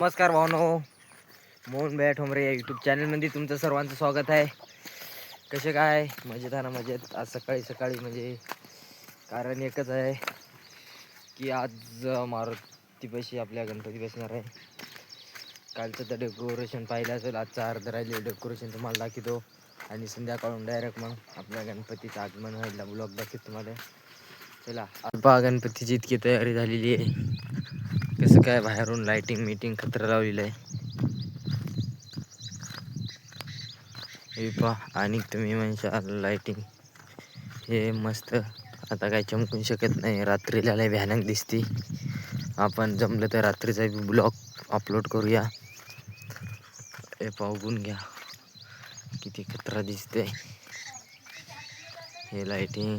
नमस्कार भावनो. मोहन भैया ठोंबरे या यूट्यूब चॅनलमध्ये तुमचं सर्वांचं स्वागत आहे. कसे काय? मजेत आहे ना मजेत? आज सकाळी सकाळी म्हणजे कारण एकच आहे की आज मारुतीपाशी आपल्या गणपती बसणार आहे. कालचं तर डेकोरेशन पाहिलं असेल आजचा अर्ध राहिले डेकोरेशन तुम्हाला दाखवतो. आणि संध्याकाळून डायरेक्ट मग आपल्या गणपतीचं आगमन व्हायला ब्लॉग दाखवतो तुम्हाला. चला अल्पा गणपतीची इतकी तयारी झालेली आहे. कसं काय बाहेरून लाइटिंग मीटिंग खतरा लावलेलं आहे. हे पहा आणि तुम्ही म्हणशाल लाइटिंग हे मस्त. आता काय चमकून शकत नाही. रात्रीला लय भयानक दिसते. आपण जमलं तर रात्रीचा ब्लॉग अपलोड करूया. हे पाहून घ्या. किती खतरा दिसते हे लाइटिंग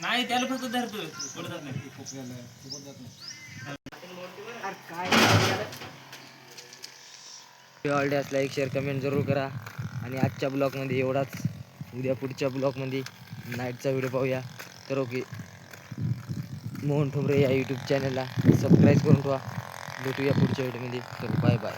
काय नाही. त्याला फक्त धरतो पुढे जात नाही. आवडले असला एक शेअर कमेंट जरूर करा. आणि आजच्या ब्लॉगमध्ये एवढाच. उद्या पुढच्या ब्लॉगमध्ये नाईटचा व्हिडिओ पाहूया. तर ओके. मोहन ठोंबरे या यूट्यूब चॅनलला सबस्क्राईब करून ठेवा. भेटूया पुढच्या व्हिडिओमध्ये तर बाय बाय